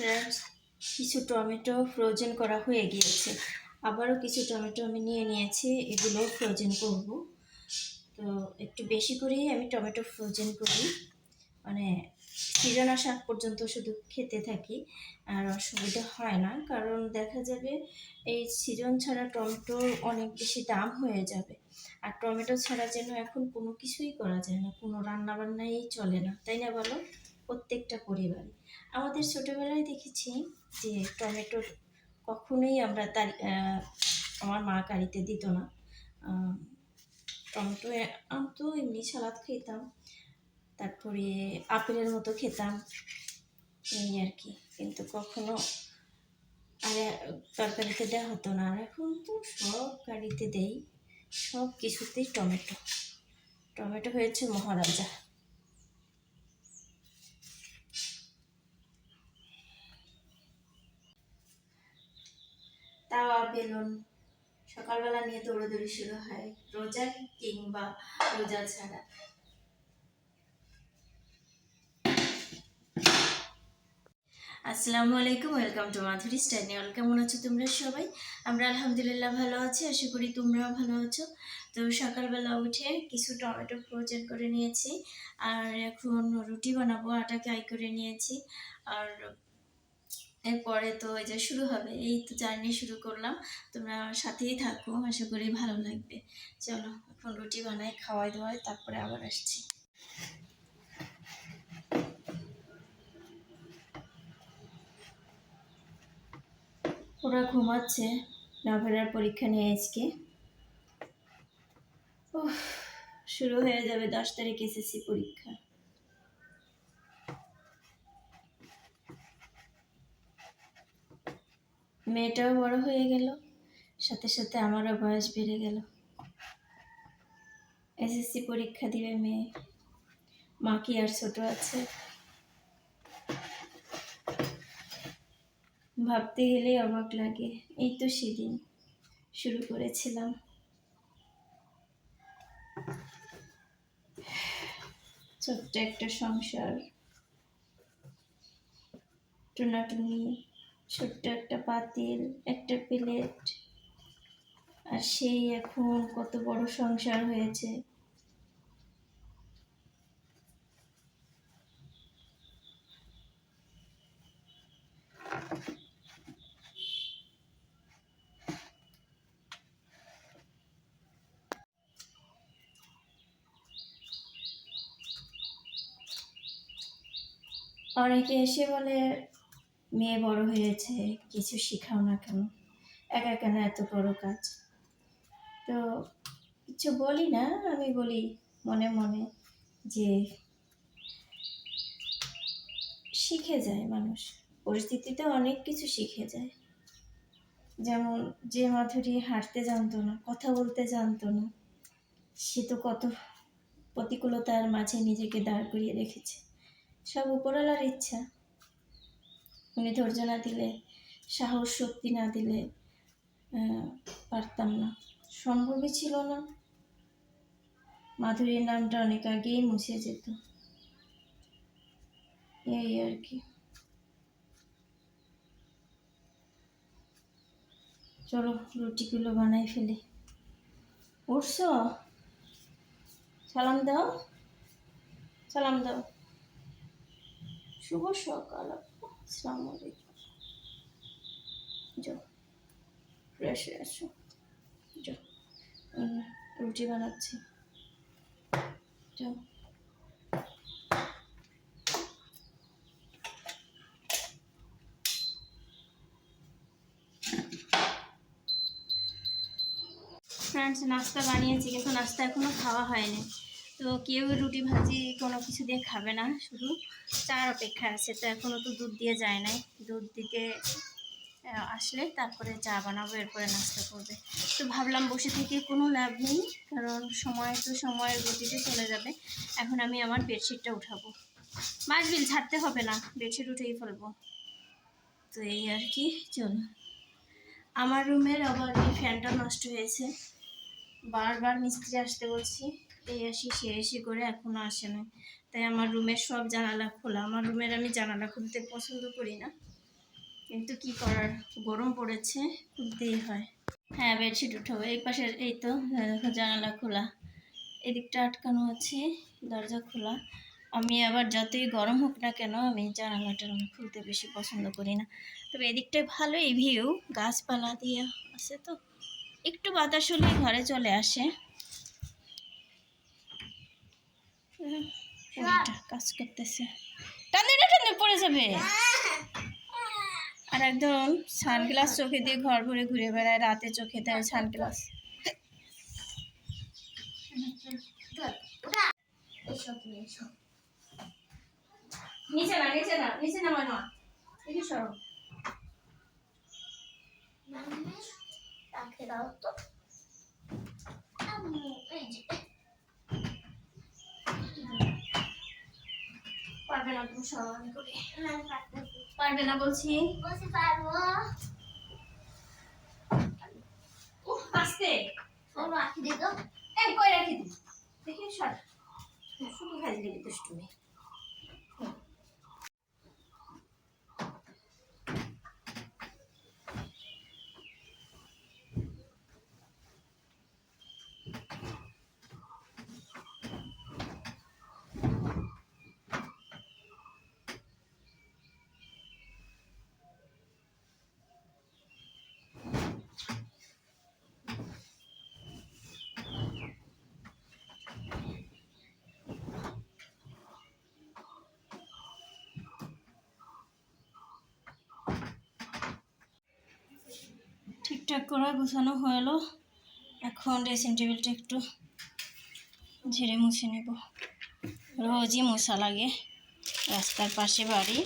Friends কিছু tomato frozen করা হয়ে গিয়েছে। আবারও কিছু টমেটো আমি নিয়ে নিয়েছি এগুলো ফ্রোজেন করব। তো একটু বেশি করেই আমি টমেটো ফ্রোজেন করি। মানে সিজন আসা পর্যন্ত শুধু খেতে থাকি, আর অসুবিধা হয় না। কারণ দেখা যাবে, এই সিজন ছাড়া টমেটোর অনেক বেশি দাম হয়ে যাবে। আর টমেটো ছাড়া যেন এখন কোনো কিছুই করা যায় না, কোনো রান্নাবান্নাই চলে না। তাই না বলো? প্রত্যেকটা পরিবারে। আমাদের ছোটোবেলায় দেখেছি যে টমেটোর কখনোই আমরা তার আমার মা কারিতে দিত না। টমেটো এ- আনতো এমনি সালাদ খেতাম, তারপরে আপেলের মতো খেতাম, এই আর কি। কিন্তু কখনো আর তরকারিতে দেওয়া হতো না। আর এখন তো সব গাড়িতে দেই, সব কিছুতেই টমেটো। টমেটো হয়েছে মহারাজা। তাওয়া বেলুন সকালবেলা নিয়ে দৌড়াদৌড়ি শুরু হয়, রোজা কিংবা রোজা ছাড়া। আসসালামু আলাইকুম, ওয়েলকাম টু মাধুরী স্টাইনিয়াল কেমন আছো তোমরা সবাই? আমরা আলহামদুলিল্লাহ ভালো আছি, আশা করি তোমরাও ভালো আছো। তো সকালবেলা উঠে কিছু টমেটো ফ্রোজেন করে নিয়েছি, আর এখন রুটি বানাবো আটা আই করে নিয়েছি। আর এরপরে তো এই যে শুরু হবে, এই তো জার্নি শুরু করলাম। তোমরা সাথেই থাকো, আশা করি ভালো লাগবে। চলো, এখন রুটি বানাই, খাওয়াই দাওয়াই, তারপরে আবার আসছি। ওরা ঘুমাচ্ছে, নভেরার পরীক্ষা নিয়ে আজকে। শুরু হয়ে যাবে দশ তারিখ এসএসসি পরীক্ষা। মেয়েটাও বড় হয়ে গেল। সাথে সাথে আমারও বয়স বেড়ে গেল। এসএসসি পরীক্ষা দিবে মেয়ে। মা কি আর ছোট আছে? ভাবতে গেলেই অবাক লাগে। এই তো সেদিন। শুরু করেছিলাম। ছোট্ট একটা সংসার। টুনাটুনি। ছোট্ট একটা পাতিল, একটা প্লেট। আর সেই এখন কত বড় সংসার হয়েছে। অনেকে এসে বলে মেয়ে বড় হয়েছে, কিছু শেখাও না কেন? একা কেন এত বড় কাজ? তো কিছু বলি না, আমি বলি মনে মনে যে শিখে যায় মানুষ। পরিস্থিতিতে অনেক কিছু শিখে যায়। যেমন যে মাধুরী হাঁটতে জানতো না, কথা বলতে জানতো না, সে তো কত প্রতিকূলতার মাঝে নিজেকে দাঁড় করিয়ে রেখেছে। সব উপরওয়ালার ইচ্ছা। উনি ধৈর্য না দিলে, সাহস, শক্তি না দিলে পারতাম না। সম্ভবই ছিল না। মাধুরীর নামটা অনেক আগেই মুছে যেত। এই আর কি। চলো, রুটিগুলো বানাই ফেলি। উঠছো? সালাম দাও। সালাম দাও। শুভ সকাল। আসসালামু আলাইকুম। যাও ফ্রেশ আসো। উম, রুটি বানাচ্ছি। যাও। ফ্রেন্ডস নাস্তা বানিয়েছি কিন্তু নাস্তা এখনও খাওয়া হয়নি। তো কেউ রুটি ভাজি কোনো কিছু দিয়ে খাবে না, শুধু চার অপেক্ষা আছে, তো এখনও তো দুধ দিয়ে যায় নাই। দুধ দিতে আসলে তারপরে চা বানাবো, এরপরে নাস্তা করবে। তো ভাবলাম বসে থেকে কোনো লাভ নেই, কারণ সময় তো সময়ের গতিতে চলে যাবে। এখন আমি আমার বেডশিটটা উঠাবো। মাসবিল ছাড়তে হবে না, বেডশিট উঠেই ফেলব। তো এই আর কি, চলো। আমার রুমের আবার এই ফ্যানটা নষ্ট হয়েছে। বারবার মিস্ত্রি আসতে বলছি। এই আসি, সে এসে করে এখনও আসে না। তাই আমার রুমের সব জানালা খোলা। আমার রুমের আমি জানালা খুলতে পছন্দ করি না। কিন্তু কি করার? গরম পড়েছে, খুলতেই হয়। হ্যাঁ বেডশিট উঠাবো। এই পাশের, এই তো জানালা খোলা। এদিকটা আটকানো আছে, দরজা খোলা। আমি আবার যতই গরম হোক না কেন, আমি জানালাটা আমি খুলতে বেশি পছন্দ করি না। তবে এদিকটায় ভালো এই ভিউ গাছপালা দিয়ে আছে তো। একটু বাতাস হলে ঘরে চলে আসে। কাজ করতেছে। টানে টানে পড়ে যাবে। আর একদম সানগ্লাস চোখে দিয়ে ঘর ভরে ঘুরে বেড়ায় রাতে চোখে দেয় সানগ্লাস। নিচে না নিচে না নিচে না সরো। দাও তো। এই যে। পারবে না তুমি সমাধান করি। পারবে না বলছি। বলছি পারব। উহ, আস্তে। ও রাখি দে তো। এই কই রাখি দি দেখি সর। শুধু খালি দিবি দুষ্টুমি। ঠিকঠাক করে গোছানো হলো এখন ড্রেসিং টেবিলটা একটু ঝেড়ে মুছে নেব। রোজই মশা লাগে রাস্তার পাশে বাড়ি।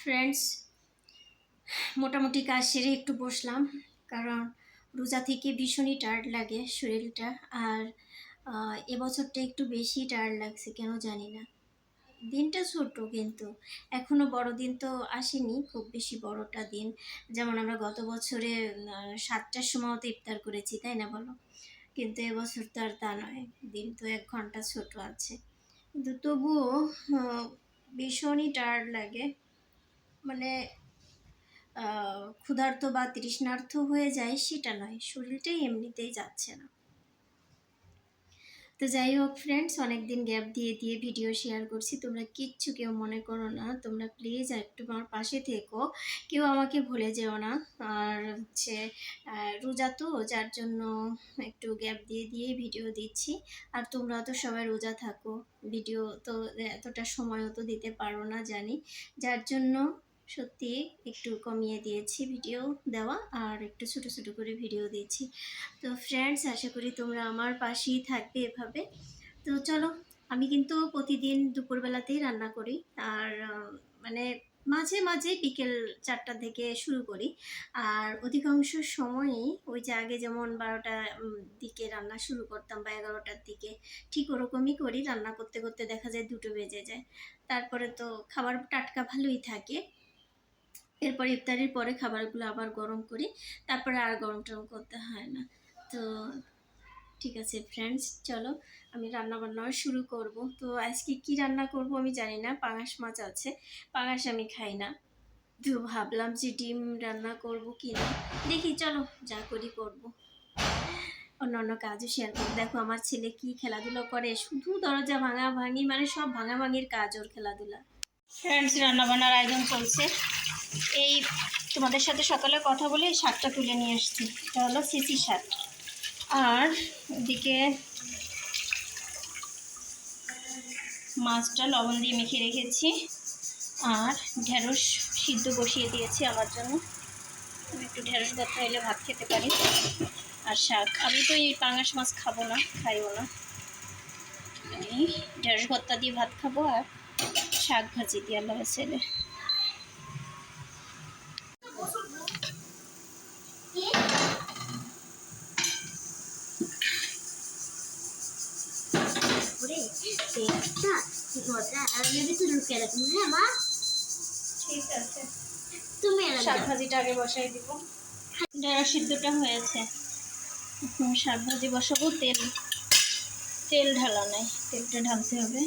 ফ্রেন্ডস মোটামুটি কাজ সেরে একটু বসলাম, কারণ রোজা থেকে ভীষণই টায়ার্ড লাগে শরীরটা। আর এবছরটা একটু বেশি টায়ার্ড লাগছে, কেন জানি না। দিনটা ছোট কিন্তু। এখনও বড় দিন তো আসেনি, খুব বেশি বড়টা দিন। যেমন আমরা গত বছরে সাতটার সময় তো ইফতার করেছি, তাই না বলো? কিন্তু এবছর তো আর তা নয়, দিন তো এক ঘণ্টা ছোট আছে। কিন্তু তবুও ভীষণই টায়ার্ড লাগে। মানে ক্ষুধার্ত বা তৃষ্ণার্থ হয়ে যায়, সেটা নয়, শরীরটাই এমনিতেই যাচ্ছে না। তো যাই হোক ফ্রেন্ডস অনেক দিন গ্যাপ দিয়ে দিয়ে ভিডিও শেয়ার করছি। তোমরা কিচ্ছু কেউ মনে করো না। তোমরা প্লিজ একটু আমার পাশে থেকো। কেউ আমাকে ভুলে যেও না। আর হচ্ছে রোজা তো, যার জন্য একটু গ্যাপ দিয়ে দিয়ে ভিডিও দিচ্ছি। আর তোমরা তো সবাই রোজা থাকো। ভিডিও তো এতটা সময়ও তো দিতে পারো না জানি। যার জন্য সত্যি একটু কমিয়ে দিয়েছি ভিডিও দেওয়া আর একটু ছোট ছোট করে ভিডিও দিয়েছি। তো ফ্রেন্ডস আশা করি তোমরা আমার পাশেই থাকবে এভাবে। তো চলো, আমি কিন্তু প্রতিদিন দুপুরবেলাতেই রান্না করি আর মানে মাঝে মাঝে বিকেল চারটা থেকে শুরু করি। আর অধিকাংশ সময়ই ওই যে আগে যেমন বারোটা দিকে রান্না শুরু করতাম বা এগারোটার দিকে, ঠিক ওরকমই করি। রান্না করতে করতে দেখা যায় দুটো বেজে যায়। তারপরে তো খাবার টাটকা ভালোই থাকে। এরপর ইফতারির পরে খাবারগুলো আবার গরম করি, তারপরে আর গরম টরম করতে হয় না। তো ঠিক আছে ফ্রেন্ডস চলো আমি রান্না বান্নাও শুরু করব। তো আজকে কি রান্না করব আমি জানি না, পাঙাশ মাছ আছে, পাঙাশ আমি খাই না। তো ভাবলাম যে ডিম রান্না করব কি না, দেখি চলো যা করি করব। অন্য অন্য কাজও শেয়ার করব। দেখো আমার ছেলে কি খেলাধুলো করে, শুধু দরজা ভাঙা ভাঙি মানে সব ভাঙা ভাঙির কাজ ওর খেলাধুলা। ফ্রেন্ডস রান্না বান্নার আয়োজন চলছে। এই তোমাদের সাথে সকালে কথা বলে শাকটা তুলে নিয়ে আসছি। এটা হলো সিসি শাক। আর এদিকে মাছটা লবণ দিয়ে মেখে রেখেছি। আর ঢেঁড়স সিদ্ধ বসিয়ে দিয়েছি আমার জন্য। একটু ঢেঁড়স ভর্তা হলে ভাত খেতে পারি। আর শাক। আমি তো এই পাঙাশ মাছ খাব না, খাইও না। আমি ঢেঁড়স ভর্তা দিয়ে ভাত খাব আর শাক ভাজি দিয়ে আল্লাহ ছেলে। শাক ভাজিটা আগে বসাই দিব। ঢেঁড়স সিদ্ধটা হয়েছে। শাক ভাজি বসাবো তেল তেল ঢালা নাই তেলটা ঢালতে হবে।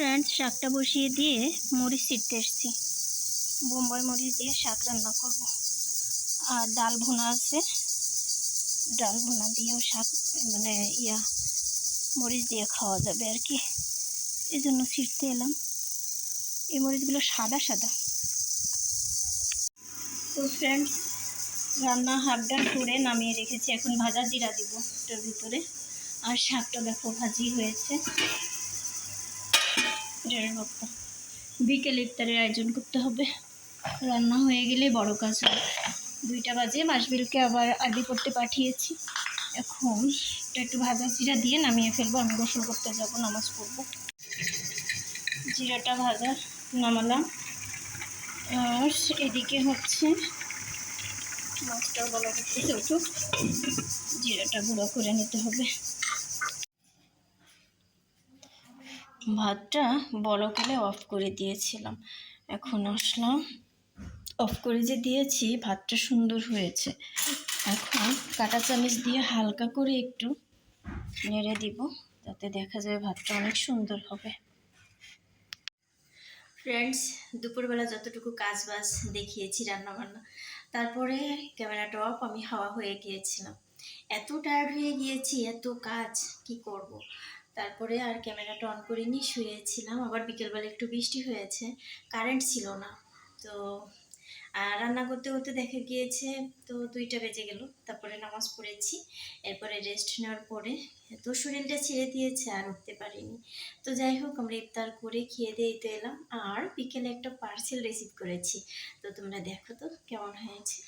ফ্রেন্ডস শাকটা বসিয়ে দিয়ে মরিচ ছিটতে এসছি। বোম্বাই মরিচ দিয়ে শাক রান্না করব। আর ডাল ভুনা আছে। ডাল ভুনা দিয়েও শাক মানে ইয়া, মরিচ দিয়ে খাওয়া যাবে আর কি। এই জন্য ছিটতে এলাম। এই মরিচগুলো সাদা সাদা। তো ফ্রেন্ডস রান্না হাফ ডাল করে নামিয়ে রেখেছি। এখন ভাজা জিরা দিব। এটার ভিতরে। আর শাকটা দেখো ভাজি হয়েছে। ভক্ত বিকেল ইফতারের আয়োজন করতে হবে। রান্না হয়ে গেলে বড় কাজ হবে দুইটা বাজে, মাসবিলকে আবার আদি করতে পাঠিয়েছি। এখন একটু ভাজা জিরা দিয়ে নামিয়ে ফেলব, আমি গোসল করতে যাব, নামাজ পড়ব। জিরাটা ভাজা, নামালাম। আর এদিকে হচ্ছে মাছটা ভালো করতে একটু। জিরাটা গুঁড়ো করে নিতে হবে। ভাতটা বড় করে অফ করে দিয়েছিলাম। এখন আসলাম অফ করে যে দিয়েছি, ভাতটা সুন্দর হয়েছে। এখন কাটা চামচ দিয়ে হালকা করে একটু নেড়ে দিব, যাতে দেখা যায় ভাতটা অনেক সুন্দর হবে। ফ্রেন্ডস দুপুরবেলা যতটুকু কাজ বাজ দেখিয়েছি রান্নাবান্না, তারপরে ক্যামেরাটা অফ আমি হাওয়া হয়ে গিয়েছিলাম। এত টায়ার্ড হয়ে গিয়েছি, এত কাজ, কি করব। তারপরে আর ক্যামেরাটা অন করিনি, শুয়েছিলাম। আবার বিকেলবেলা একটু বৃষ্টি হয়েছে কারেন্ট ছিল না। তো, আর রান্না করতে করতে দেখা গিয়েছে, তো দুইটা বেজে গেল, তারপরে নামাজ পড়েছি। এরপরে রেস্ট নেওয়ার পরে এত শরীরটা ছেড়ে দিয়েছে, আর উঠতে পারিনি। তো যাই হোক, আমরা ইফতার করে খেয়ে দিয়ে তো এলাম। আর বিকেলে একটা পার্সেল রিসিভ করেছি। তো তোমরা দেখো তো, কেমন হয়েছে।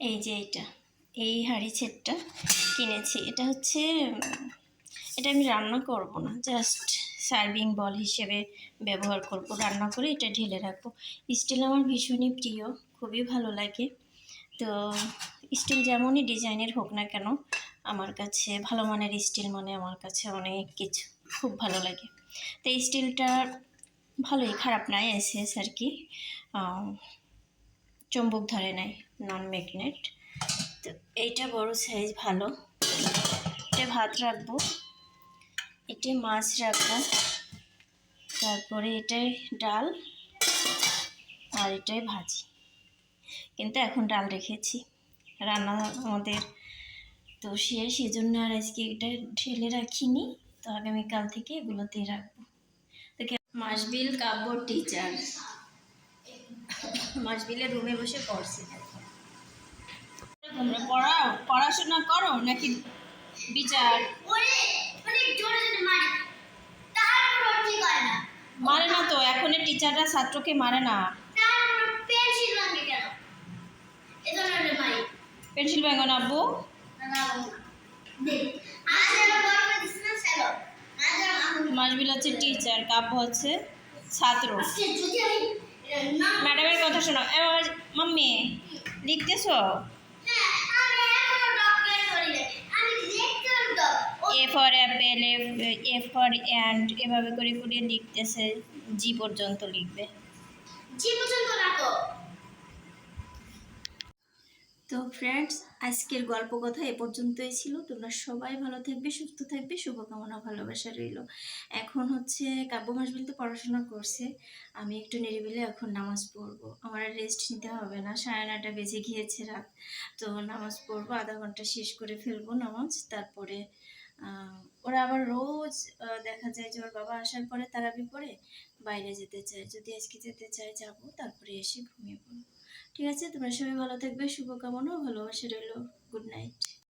এই যে এটা, এই হাঁড়ি সেটটা কিনেছি। এটা হচ্ছে এটা আমি রান্না করব না জাস্ট সার্ভিং বল হিসেবে ব্যবহার করব। রান্না করে এটা ঢেলে রাখব। স্টিল আমার ভীষণই প্রিয়, খুবই ভালো লাগে। তো স্টিল যেমনই ডিজাইনের হোক না কেন, আমার কাছে, ভালো মানের স্টিল মানে আমার কাছে অনেক কিছু, খুব ভালো লাগে। তো এই স্টিলটা ভালোই, খারাপ নাই এস এস আর কি। চুম্বক ধরে নাই নন ম্যাগনেট তো এইটা বড় সাইজ ভালো। এটা ভাত রাখব। এটা মাছ রাখব। তারপরে এটাই ডাল আর এটাই ভাজি। কিন্তু এখন ডাল রেখেছি। রান্না আমাদের তো সে সেই জন্য আর আজকে এটা ঢেলে রাখিনি। তো আগামীকাল থেকে এগুলোতে রাখব। তো কে- মাসবিল কাব্য টিচার মাসবিলের রুমে বসে পড়ছে। তোমরা পড়াও পড়াশোনা করো নাকি বিচার ওরে অনেক জোরে জোরে মারে তারপর ঠিক হয় না মারে না তো এখনের টিচাররা ছাত্রকে মারে না। পেন্সিল ব্যাঙ্গন আব্বু? মাসবিল হচ্ছে টিচার কাব্য হচ্ছে ছাত্র। ম্যাডামের কথা শোনো মাম্মি লিখতেছো হ্যাঁ আমি এখনও ডক্টর করি না আমি দেখতে তো A for apple A for and এভাবে করে করে লিখতেছে জি পর্যন্ত লিখবে। জি পর্যন্ত রাখো। তো ফ্রেন্ডস আজকের গল্প কথা এ পর্যন্তই ছিল। তোমরা সবাই ভালো থাকবে সুস্থ থাকবে শুভকামনা ভালোবাসা রইল। এখন হচ্ছে কাব্য মাসবিল তো পড়াশোনা করছে। আমি একটু নিরিবিলে এখন নামাজ পড়ব। আমার রেস্ট নিতে হবে না। সাড়ে নটা বেজে গিয়েছে রাত। তো নামাজ পড়ব আধা ঘণ্টা শেষ করে ফেলব নামাজ। তারপরে ওরা আবার রোজ দেখা যায় যে ওর বাবা আসার পরে তারা পড়ে বাইরে যেতে চায়। যদি আজকে যেতে চায়, যাব, তারপরে এসে ঘুমিয়ে পড়ব। ঠিক আছে? তোমরা সবাই ভালো থাকবে, শুভকামনা ভালোবাসা রইল। Good night.